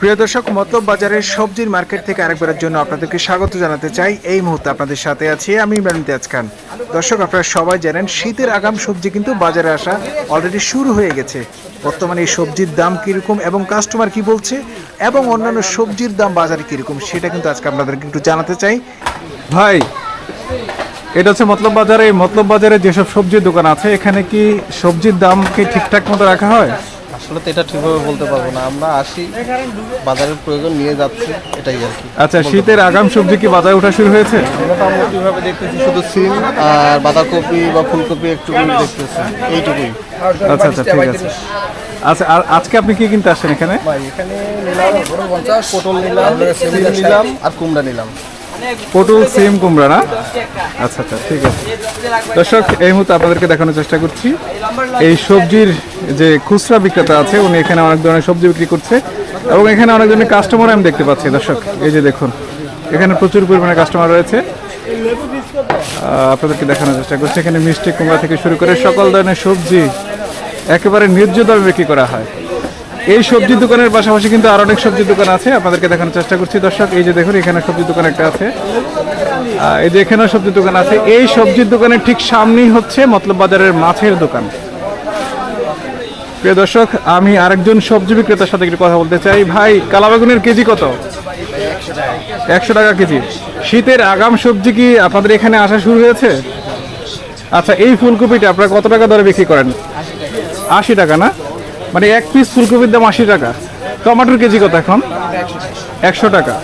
প্রিয় দর্শক, মতলব বাজারের সবজির মার্কেট থেকে আরেকবারের জন্য আপনাদেরকে স্বাগত জানাতে চাই। এই মুহূর্তে আপনাদের সাথে আছি আমি ইমরান ইমতিয়াজ খান। দর্শক, আপনারা সবাই জানেন, শীতের আগাম সবজি কিন্তু বাজারে আসা অলরেডি শুরু হয়ে গেছে। বর্তমানে এই সবজির দাম কীরকম এবং কাস্টমার কি বলছে এবং অন্যান্য সবজির দাম বাজারে কীরকম, সেটা কিন্তু আজকে আপনাদেরকে একটু জানাতে চাই। ভাই, এটা হচ্ছে মতলব বাজারে। মতলব বাজারে যেসব সবজির দোকান আছে, এখানে কি সবজির দাম কি ঠিকঠাক মতো রাখা হয়? আসলে তো এটা ঠিকভাবে বলতে পারব না। আমরা আসি বাজারের প্রয়োজন নিয়ে যাচ্ছি এটাই আর কি। আচ্ছা শীতের আগাম সবজি কি বাজারে ওঠা শুরু হয়েছে? মোটামুটিভাবে দেখতেছি শুধু সিম আর বাঁধাকপি বা ফুলকপি একটু দেখতেছি। এইটুকুই। আচ্ছা আচ্ছা ঠিক আছে। আচ্ছা আর আজকে আপনি কি কিনতে আসছেন এখানে? এখানে নিলাম পটল নিলাম নিলাম আর কুমড়া নিলাম। পটল, সিম, কুমড়া, না? আচ্ছা আচ্ছা ঠিক আছে। দর্শক, এই মুহূর্তে আপনাদেরকে দেখানোর চেষ্টা করছি। এই সবজির যে খুচরা বিক্রেতা আছে, উনি এখানে অনেক ধরনের সবজি বিক্রি করছে এবং এখানে অনেক ধরনের কাস্টমার আমি দেখতে পাচ্ছি। দর্শক, এই যে দেখুন, এখানে প্রচুর পরিমাণে কাস্টমার রয়েছে। আপনাদেরকে দেখানোর চেষ্টা করছি। এখানে মিষ্টি, কুমড়া থেকে শুরু করে সকল ধরনের সবজি একেবারে ন্যায্য দামে বিক্রি করা হয়। এই সবজির দোকানের পাশাপাশি কিন্তু আর অনেক সবজির দোকান আছে। আপনাদেরকে দেখানোর চেষ্টা করছি, দর্শক। এই যে দেখুন, এখানে সবজির দোকান একটা আছে। এই যে এখানেও সবজির দোকান আছে। এই সবজির দোকানের ঠিক সামনেই হচ্ছে মতলব বাজারের মাছের দোকান। প্রিয় দর্শক, আমি আরেকজন সবজি বিক্রেতার সাথে একটু কথা বলতে চাই। ভাই, কালাবাগুনের কেজি কত? একশো টাকা কেজি। শীতের আগাম সবজি কি আপনাদের এখানে আসা শুরু হয়েছে? আচ্ছা এই ফুলকপিটা আপনারা কত টাকা দরে বিক্রি করেন? আশি টাকা, না? মানে এক পিস ফুলকপির দাম আশি টাকা। টমেটোর কেজি কত এখন? একশো টাকা।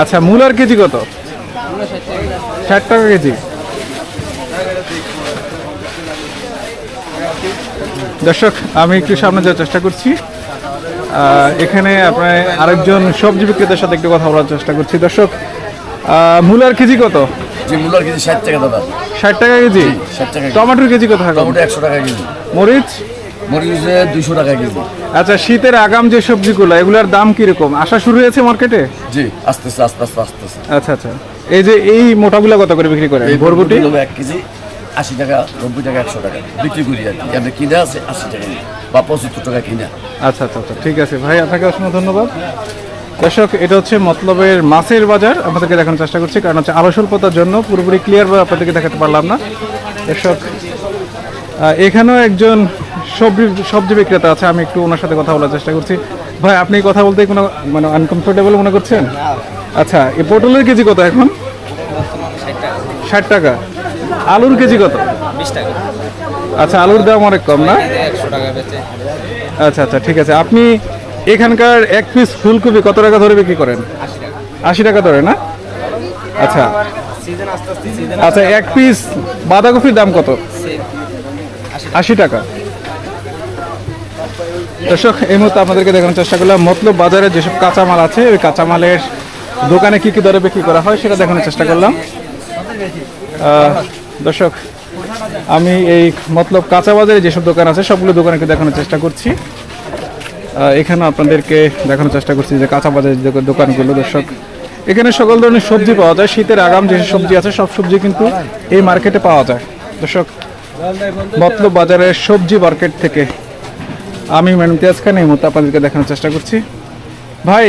আচ্ছা মূলার কেজি কত? ষাট টাকা কেজি। দর্শক আমি একটু সামনে যাওয়ার চেষ্টা করছি। এখানে আপনার আরেকজন সবজি বিক্রেতার সাথে একটু কথা বলার চেষ্টা করছি। দর্শক মূলার কেজি কত? মূলার কেজি ষাট টাকা দাদা। ষাট টাকা কেজি? ষাট টাকা। টমেটোর কেজি কত টমেটো একশো টাকা কেজি। মরিচ? মরিচে দুইশো টাকা কেজি। আচ্ছা শীতের আগাম যে সবজিগুলো এগুলোর দাম কীরকম? আসা শুরু হয়েছে মার্কেটে? জি আসতেছে আস্তে আস্তে আসতেছে। আচ্ছা আচ্ছা। এই যে এই মোটাগুলো কত করে বিক্রি করে বরবটি? নেব এক কেজি আশি টাকা নব্বই টাকা একশো টাকা। বিক্রি করি আর কি। আমরা কিনে আছে আশি টাকা বা পঁচাত্তর টাকা কিনে। আচ্ছা আচ্ছা আচ্ছা। ঠিক আছে। ভাই আপনাকে অসংখ্য ধন্যবাদ। দর্শক এটা হচ্ছে মতলবের মাছের বাজার। আপনাদেরকে দেখানোর চেষ্টা করছি কারণ হচ্ছে আলো স্বল্পতার জন্য পুরোপুরি ক্লিয়ার আপনাদেরকে দেখাতে পারলাম না। দর্শক এখানেও একজন সবজি সবজি বিক্রেতা আছে আমি একটু ওনার সাথে কথা বলার চেষ্টা করছি। ভাই আপনি কথা বলতে কোনো মানে আনকমফোর্টেবল মনে করছেন? আচ্ছা এই পটলের কেজি কত এখন? ষাট টাকা। আলুর কেজি কত? আচ্ছা আলুর দাম অনেক কম না? আচ্ছা আচ্ছা ঠিক আছে। আপনি এখানকার এক পিস ফুলকপি কত টাকা ধরে বিক্রি করেন? আশি টাকা। ধরে না? আচ্ছা। আচ্ছা এক পিস বাঁধাকপির দাম কত? আশি টাকা। দর্শক, এই মুহূর্তে আপনাদেরকে দেখানোর চেষ্টা করলাম মতলব বাজারে যেসব কাঁচামাল আছে, ওই কাঁচামালের দোকানে কি কি দরে বিক্রি করা হয় সেটা দেখানোর চেষ্টা করলাম। দর্শক, আমি এই মতলব কাঁচা বাজারে যেসব দোকান আছে, সবগুলো দোকানকে দেখানোর চেষ্টা করছি। এখানে আপনাদেরকে দেখানোর চেষ্টা করছি যে কাঁচা বাজারের দোকানগুলো, দর্শক। এখানে সকল ধরনের সবজি পাওয়া যায়, শীতের আগাম যে সবজি আছে, সব সবজি কিন্তু এই মার্কেটে পাওয়া যায়। দর্শক, মতলব বাজারের সবজি মার্কেট থেকে আমি ম্যাডাম মেনতিয়াজ খান এই মুহূর্তে আপনাদেরকে দেখানোর চেষ্টা করছি। ভাই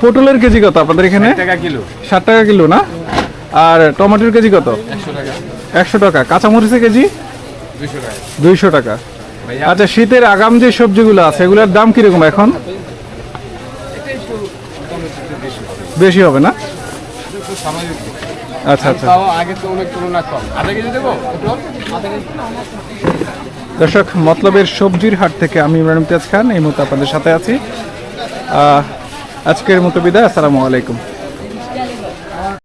পটলের কেজি কত আপনাদের এখানে? ষাট টাকা কিলো। না? আর টমেটোর কেজি কত? একশো টাকা। কাঁচামরিচের কেজি? দুইশো টাকা। আচ্ছা শীতের আগাম যে সবজিগুলো আছে এগুলোর দাম কীরকম এখন? বেশি হবে। না? আচ্ছা আচ্ছা। আগে তো অনেক তুলনা কম। আধা কেজি দেবো? পটল? দর্শক, মতলবের সবজির হাট থেকে আমি ইমরান ইমতিয়াজ খান, এই মুহূর্তে আপনাদের সাথে আছি। আজকের মতো বিদায়, আসসালামু আলাইকুম।